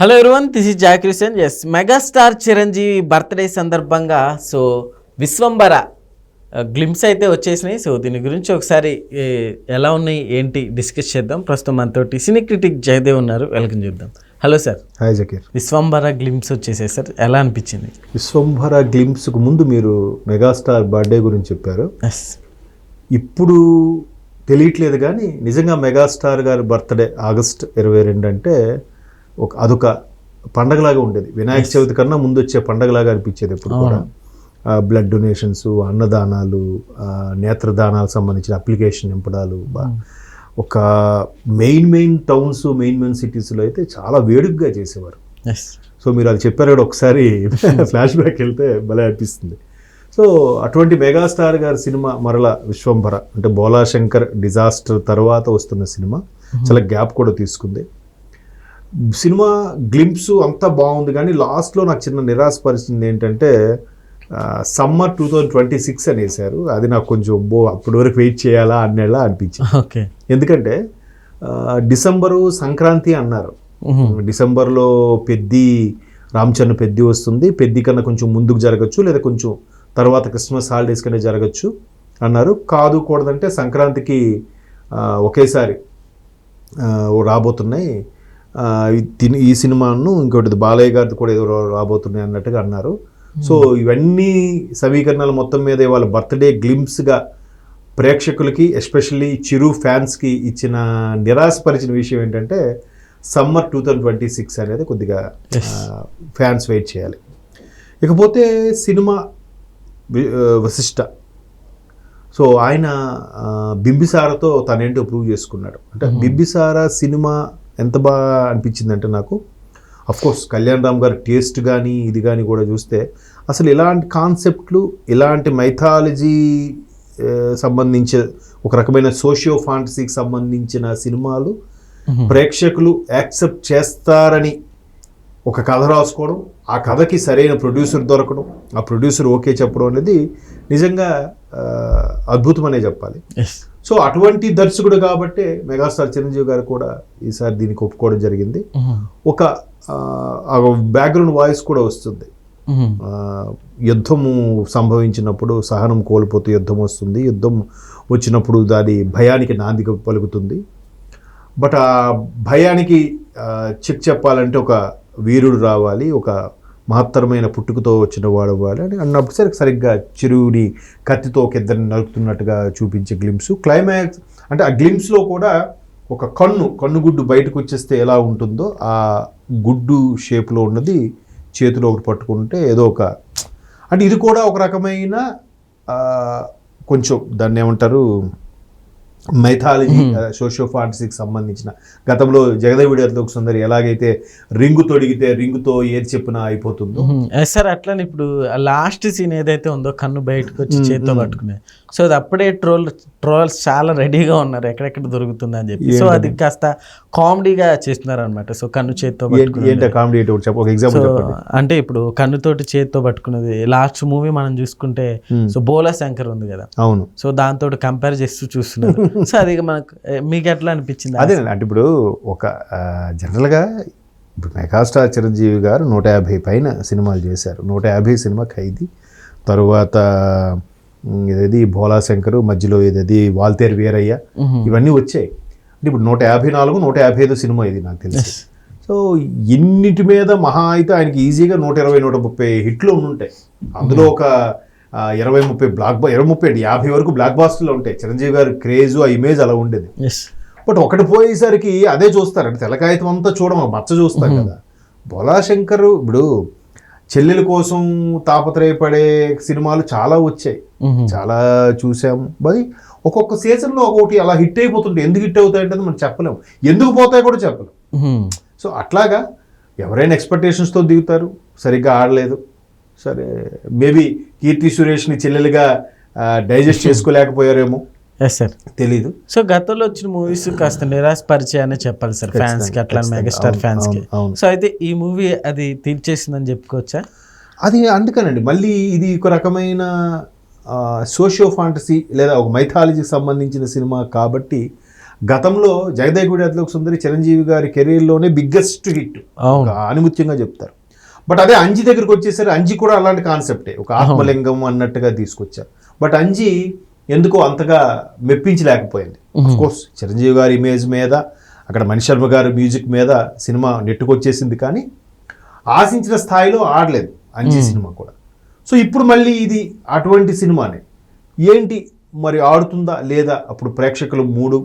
Hello everyone this is జాక్రిసన్ ఎస్ megastar Chiranjeevi birthday సందర్భంగా సో విశ్వంబర గ్లిమ్స్ అయితే వచ్చేసినాయి. సో దీని గురించి ఒకసారి ఎలా ఉన్నాయి ఏంటి డిస్కస్ చేద్దాం. ప్రస్తుతం మనతోటి సినీ క్రిటిక్ జయదేవ్ ఉన్నారు. వెల్కమ్ చేద్దాం. Hello sir hi Zakir Vishwambhara glimpse వచ్చేసాయి సార్ ఎలా అనిపించింది? విశ్వంభర గ్లిమ్స్కు ముందు మీరు మెగాస్టార్ బర్త్డే గురించి చెప్పారు. ఎస్ ఇప్పుడు తెలియట్లేదు కానీ నిజంగా మెగాస్టార్ గారి బర్త్డే ఆగస్ట్ ఇరవై రెండు అంటే ఒక అదొక పండగలాగా ఉండేది. వినాయక చవితి కన్నా ముందు వచ్చే పండగలాగా అనిపించేది ఎప్పుడు కూడా. బ్లడ్ డొనేషన్స్ అన్నదానాలు నేత్రదానాలకు సంబంధించిన అప్లికేషన్ నింపడాలు బా- ఒక main main towns main main సిటీస్లో అయితే చాలా వేడుకగా చేసేవారు. సో మీరు అది చెప్పారు కూడా ఒకసారి ఫ్లాష్ బ్యాక్ వెళ్తే భలే అనిపిస్తుంది. సో అటువంటి మెగాస్టార్ గారి సినిమా మరల విశ్వంభర అంటే బోలాశంకర్ డిజాస్టర్ తర్వాత వస్తున్న సినిమా. చాలా గ్యాప్ కూడా తీసుకుంది. సినిమా గ్లింప్స్ అంతా బాగుంది కానీ లాస్ట్లో నాకు చిన్న నిరాశపరిచింది ఏంటంటే summer two thousand twenty six అని వేశారు అది నాకు కొంచెం బో అప్పటి వరకు వెయిట్ చేయాలా? అన్నేలా అనిపించింది. ఓకే. ఎందుకంటే డిసెంబరు సంక్రాంతి అన్నారు. డిసెంబర్లో పెద్ది రామచరణ్ పెద్ది వస్తుంది. పెద్ది కన్నా కొంచెం ముందుకు జరగచ్చు లేదా కొంచెం తర్వాత క్రిస్మస్ హాలిడేస్ కన్నా జరగచ్చు అన్నారు. కాదు కూడదంటే సంక్రాంతికి ఒకేసారి రాబోతున్నాయి. ఈ తిని- ఈ సినిమాను ఇంకోటి బాలయ్య గారిది కూడా ఏదో రాబోతున్నాయి అన్నట్టుగా అన్నారు. సో ఇవన్నీ సమీకరణాలు మొత్తం మీద వాళ్ళ బర్త్డే గ్లిమ్స్గా ప్రేక్షకులకి ఎస్పెషల్లీ చిరు ఫ్యాన్స్కి ఇచ్చిన నిరాశపరిచిన విషయం ఏంటంటే summer two thousand twenty six అనేది కొద్దిగా ఫ్యాన్స్ వెయిట్ చేయాలి. ఇకపోతే సినిమా వశిష్ట. సో ఆయన బింబిసారతో తనేంటో ప్రూవ్ చేసుకున్నాడు. అంటే బింబిసార సినిమా ఎంత బాగా అనిపించిందంటే నాకు కోర్స్ కళ్యాణ్ రామ్ గారి టేస్ట్ కానీ ఇది కానీ కూడా చూస్తే అసలు ఇలాంటి కాన్సెప్ట్లు ఇలాంటి మైథాలజీ సంబంధించిన ఒక రకమైన సోషియో ఫాంటసీకి సంబంధించిన సినిమాలు ప్రేక్షకులు యాక్సెప్ట్ చేస్తారని ఒక కథ రాసుకోవడం ఆ కథకి సరైన ప్రొడ్యూసర్ దొరకడం ఆ ప్రొడ్యూసర్ ఓకే చెప్పడం అనేది నిజంగా అద్భుతమనే చెప్పాలి. సో అటువంటి దర్శకుడు కాబట్టే మెగాస్టార్ చిరంజీవి గారు కూడా ఈసారి దీనికి ఒప్పుకోవడం జరిగింది. ఒక బ్యాక్గ్రౌండ్ వాయిస్ కూడా వస్తుంది. యుద్ధము సంభవించినప్పుడు సహనం కోల్పోతూ యుద్ధం వస్తుంది. యుద్ధం వచ్చినప్పుడు దాని భయానికి నాంది పలుకుతుంది. బట్ ఆ భయానికి చెక్ చెప్పాలంటే ఒక వీరుడు రావాలి. ఒక మహత్తరమైన పుట్టుకతో వచ్చిన వాడు వాళ్ళు అని అన్నప్పుడు సరే సరిగ్గా చిరువుని కత్తితో ఒక ఇద్దరిని నరుకుతున్నట్టుగా చూపించే గ్లిమ్స్ క్లైమాక్స్ అంటే ఆ గ్లిమ్స్లో కూడా ఒక కన్ను కన్ను గుడ్డు బయటకు వచ్చేస్తే ఎలా ఉంటుందో ఆ గుడ్డు షేప్లో ఉన్నది చేతిలో ఒకటి పట్టుకుంటే ఏదో ఒక అంటే ఇది కూడా ఒక రకమైన కొంచెం దాన్ని ఏమంటారు మైథాలజీ సోషియో ఫాంటసీకి సంబంధించిన. గతంలో జగదేవుడి సుందరి ఎలాగైతే రింగు తొడిగితే రింగుతో ఏది చెప్పినా అయిపోతుందో. సార్ అట్లనే ఇప్పుడు లాస్ట్ సీన్ ఏదైతే ఉందో కన్ను బయటకు వచ్చి చేత్తో పట్టుకునే. సో అది అప్పుడే ట్రోల్ ట్రోల్స్ చాలా రెడీగా ఉన్నారు. ఎక్కడెక్కడ దొరుకుతుంది అని చెప్పి. సో అది కాస్త కామెడీగా చేస్తున్నారు అనమాట సో కన్ను చేత్తో కామెడీ ఒక ఎగ్జాంపుల్ అంటే ఇప్పుడు కన్నుతోటి చేత్తో పట్టుకున్నది లాస్ట్ మూవీ మనం చూసుకుంటే సో బోలా శంకర్ ఉంది కదా. అవును. సో దాంతో కంపేర్ చేస్తూ చూస్తున్నారు. సో అది మనకు మీకు ఎట్లా అనిపించింది అదే అంటే ఇప్పుడు ఒక జనరల్గా ఇప్పుడు మెగాస్టార్ చిరంజీవి గారు నూట యాభై పైన సినిమాలు చేశారు. నూట యాభై సినిమా ఖైదీ. తరువాత ఇదేది భోలా శంకర్ మధ్యలో ఇదేది వాల్తేరు వీరయ్య. ఇవన్నీ వచ్చాయి. అంటే ఇప్పుడు నూట యాభై నాలుగు నూట యాభై ఐదు సినిమా ఇది నాకు తెలిసి. సో ఇన్నిటి మీద మహా అయితే ఆయనకి ఈజీగా నూట ఇరవై నూట ముప్పై హిట్లు ఉంటాయి అందులో ఒక ఇరవై ముప్పై బ్లాక్ బా ఇరవై ముప్పై యాభై వరకు బ్లాక్ బాస్టర్లో ఉంటాయి. చిరంజీవి గారి క్రేజ్ ఆ ఇమేజ్ అలా ఉండేది. బట్ ఒకటి పోయేసరికి అదే చూస్తారు. అంటే తెల్లకాయతం అంతా చూడము? మచ్చ చూస్తాం కదా. బొలాశంకర్ ఇప్పుడు చెల్లెల కోసం తాపత్రయపడే సినిమాలు చాలా వచ్చాయి. చాలా చూసాము. మరి ఒక్కొక్క సీజన్లో ఒక్కొక్కటి అలా హిట్ అయిపోతుంటే ఎందుకు హిట్ అవుతాయంటే మనం చెప్పలేము ఎందుకు పోతాయి కూడా చెప్పలేము సో అట్లాగా ఎవరైనా ఎక్స్పెక్టేషన్స్తో దిగుతారు. సరిగ్గా ఆడలేదు. సరే మేబీ కీర్తి సురేష్ని చెల్లెలుగా డైజెస్ట్ చేసుకోలేకపోయారేమో ఎస్ సార్ తెలీదు. సో గతంలో వచ్చిన మూవీస్ కాస్త నిరాశపరిచాయనే చెప్పాలి సార్ ఫ్యాన్స్కి అట్లా. మెగాస్టార్ అవును, ఫ్యాన్స్కి. అవును, అవును. సో అయితే ఈ మూవీ అది తీర్చేసిందని చెప్పుకోవచ్చా? అది అందుకనండి మళ్ళీ ఇది ఒక రకమైన సోషియో ఫాంటసీ లేదా ఒక మైథాలజీకి సంబంధించిన సినిమా కాబట్టి గతంలో జగదేగుడి అతిలోక సుందరి చిరంజీవి గారి కెరీర్లోనే బిగ్గెస్ట్ హిట్ ఆనిముత్యంగా చెప్తారు. బట్ అదే అంజి దగ్గరికి వచ్చేసరికి అంజి కూడా అలాంటి కాన్సెప్టే. ఒక ఆత్మలింగం అన్నట్టుగా తీసుకొచ్చారు. బట్ అంజి ఎందుకో అంతగా మెప్పించలేకపోయింది. కోర్స్ చిరంజీవి గారి ఇమేజ్ మీద అక్కడ మణిశర్మ గారి మ్యూజిక్ మీద సినిమా నెట్టుకొచ్చేసింది కానీ ఆశించిన స్థాయిలో ఆడలేదు అంజి సినిమా కూడా. సో ఇప్పుడు మళ్ళీ ఇది అటువంటి సినిమానే. ఏంటి మరి ఆడుతుందా లేదా అప్పుడు ప్రేక్షకులు మూడు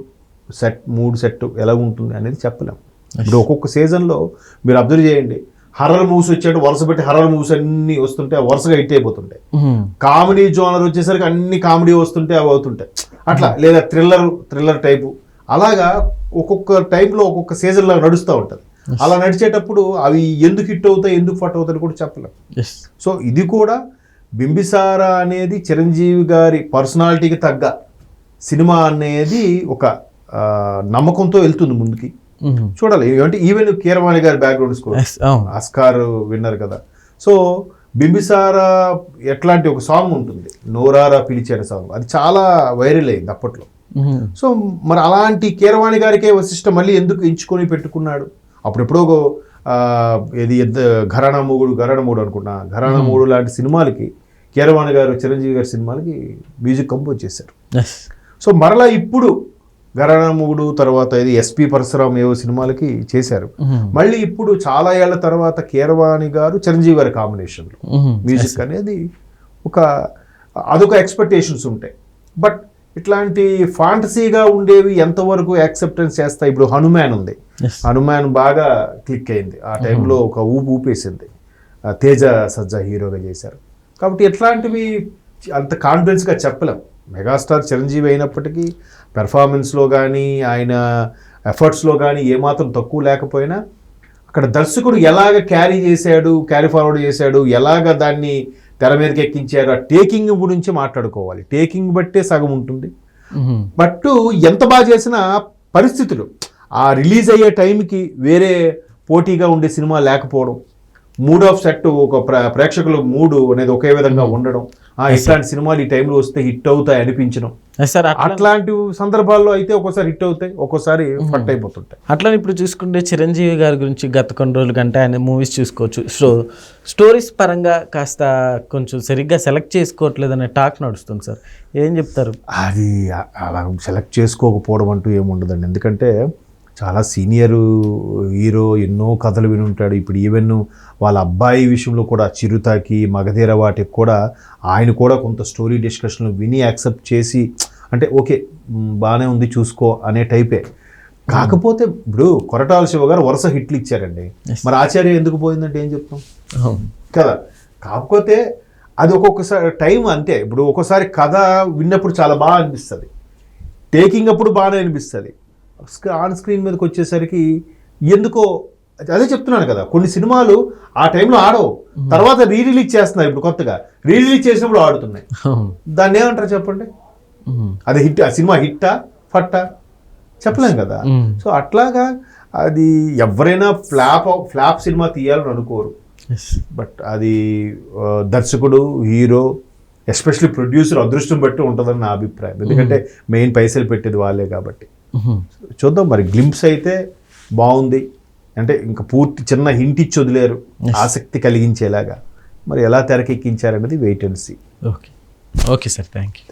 సెట్ మూడు సెట్ ఎలా ఉంటుంది అనేది చెప్పలేం. ఇప్పుడు ఒక్కొక్క సీజన్లో మీరు అబ్జర్వ్ చేయండి. హర్రర్ మూవ్స్ వచ్చాడు వరుస పెట్టి హర్రర్ మూవ్స్ అన్ని వస్తుంటే వరుసగా హిట్ అయిపోతుంటాయి. కామెడీ జోనర్ వచ్చేసరికి అన్ని కామెడీ వస్తుంటే అవి అవుతుంటాయి అట్లా లేదా థ్రిల్లర్ థ్రిల్లర్ టైపు అలాగా ఒక్కొక్క టైంలో ఒక్కొక్క సీజన్లో నడుస్తూ ఉంటుంది అలా నడిచేటప్పుడు అవి ఎందుకు హిట్ అవుతాయి ఎందుకు ఫట్ అవుతాయి కూడా చెప్పలేం Yes. సో ఇది కూడా బింబిసార అనేది చిరంజీవి గారి పర్సనాలిటీకి తగ్గ సినిమా అనేది ఒక నమ్మకంతో వెళ్తుంది ముందుకి. చూడాలి. అంటే ఈవెన్ కీరవాణి గారి బ్యాక్గ్రౌండ్ స్కోర్ ఆస్కార్ విన్నర్ కదా. సో బింబిసార ఎట్లాంటి ఒక సాంగ్ ఉంటుంది. నోరారా పిలిచాడు సాంగ్ అది చాలా వైరల్ అయింది అప్పట్లో. సో మరి అలాంటి కీరవాణి గారికే వశిష్ట మళ్ళీ ఎందుకు ఎంచుకొని పెట్టుకున్నాడు? అప్పుడెప్పుడో ఇది ఘరానా మూగుడు ఘరానా మూడు అనుకున్నా ఘరానా మూడు లాంటి సినిమాలకి కీరవాణి గారు చిరంజీవి గారి సినిమాలకి మ్యూజిక్ కంపోజ్ చేశారు. సో మరలా ఇప్పుడు ఘరానా మూగుడు తర్వాత ఇది ఎస్పి పరశురామ్ ఏవో సినిమాలకి చేశారు. మళ్ళీ ఇప్పుడు చాలా ఏళ్ళ తర్వాత కీరవాణి గారు చిరంజీవి గారి కాంబినేషన్లో. మ్యూజిక్ అనేది ఒక అదొక ఎక్స్పెక్టేషన్స్ ఉంటాయి. బట్ ఇట్లాంటి ఫాంటసీగా ఉండేవి ఎంతవరకు యాక్సెప్టెన్స్ చేస్తాయి? ఇప్పుడు హనుమాన్ ఉంది. హనుమాన్ బాగా క్లిక్ అయింది. ఆ టైంలో ఒక ఊపు ఊపేసింది. తేజ సజ్జా హీరోగా చేశారు. కాబట్టి ఎట్లాంటివి అంత కాన్ఫిడెన్స్గా చెప్పలేం. మెగాస్టార్ చిరంజీవి అయినప్పటికీ పెర్ఫార్మెన్స్లో కానీ ఆయన ఎఫర్ట్స్లో కానీ ఏమాత్రం తక్కువ లేకపోయినా అక్కడ దర్శకుడు ఎలాగ క్యారీ చేశాడు క్యారీ ఫార్వర్డ్ చేశాడు ఎలాగ దాన్ని తెర మీదకి ఎక్కించారు ఆ టేకింగ్ గురించి మాట్లాడుకోవాలి. టేకింగ్ బట్టే సగం ఉంటుంది. బట్ ఎంత బాగా చేసినా పరిస్థితులు. ఆ రిలీజ్ అయ్యే టైంకి వేరే పోటీగా ఉండే సినిమా లేకపోవడం మూడ్ ఆఫ్ సెట్ ఒక ప్ర- ప్రేక్షకుల మూడు అనేది ఒకే విధంగా ఉండడం. ఇట్లాంటి సినిమాలు ఈ టైంలో వస్తే హిట్ అవుతాయి అనిపించడం. అట్లా అట్లాంటి సందర్భాల్లో అయితే ఒక్కోసారి హిట్ అవుతాయి ఒక్కోసారి ఫట్ అయిపోతుంటాయి. అట్లని ఇప్పుడు చూసుకుంటే చిరంజీవి గారి గురించి గత కొన్ని రోజుల కంటే ఆయన మూవీస్ చూసుకోవచ్చు. సో స్టోరీస్ పరంగా కాస్త కొంచెం సరిగ్గా సెలెక్ట్ చేసుకోవట్లేదు అనే టాక్ నడుస్తుంది సార్ ఏం చెప్తారు? అది అలా సెలెక్ట్ చేసుకోకపోవడం అంటూ ఏముండదండి. ఎందుకంటే చాలా సీనియర్ హీరో ఎన్నో కథలు విని ఉంటాడు ఇప్పుడు ఈవెన్ వాళ్ళ అబ్బాయి విషయంలో కూడా చిరుతాకి మగధీర వాటికి కూడా ఆయన కూడా కొంత స్టోరీ డిస్కషన్లు విని యాక్సెప్ట్ చేసి అంటే ఓకే బాగానే ఉంది చూసుకో అనే టైపే. కాకపోతే ఇప్పుడు కొరటాల శివ గారు వరుస హిట్లు ఇచ్చారండి. మరి ఆచార్య ఎందుకు పోయిందంటే ఏం చెప్తాం? కదా. కాకపోతే అది ఒక్కొక్కసారి టైం అంతే. ఇప్పుడు ఒక్కోసారి కథ విన్నప్పుడు చాలా బాగా అనిపిస్తుంది. టేకింగ్ అప్పుడు బాగానే అనిపిస్తుంది. ఆన్ స్క్రీన్ మీదకి వచ్చేసరికి ఎందుకో అదే చెప్తున్నాను కదా కొన్ని సినిమాలు ఆ టైంలో ఆడవు. తర్వాత రీ రిలీజ్ చేస్తున్నారు ఇప్పుడు కొత్తగా. రీ రిలీజ్ చేసినప్పుడు ఆడుతున్నాయి. దాన్ని ఏమంటారు చెప్పండి. అది హిట్ ఆ సినిమా హిట్టా ఫట్టా? చెప్పలేం కదా. సో అట్లాగా అది ఎవరైనా ఫ్లాప్ ఫ్లాప్ సినిమా తీయాలని అనుకోరు. బట్ అది దర్శకుడు హీరో ఎస్పెషల్లీ ప్రొడ్యూసర్ అదృష్టం బట్టి ఉంటుందని నా అభిప్రాయం. ఎందుకంటే మెయిన్ పైసలు పెట్టేది వాళ్ళే కాబట్టి. చూద్దాం మరి గ్లింప్స్ అయితే బాగుంది. అంటే ఇంకా పూర్తి చిన్న హింట్ ఇచ్చి వదిలేరు. ఆసక్తి కలిగించేలాగా. మరి ఎలా తెరకెక్కించారనేది wait and see okay okay sir thank you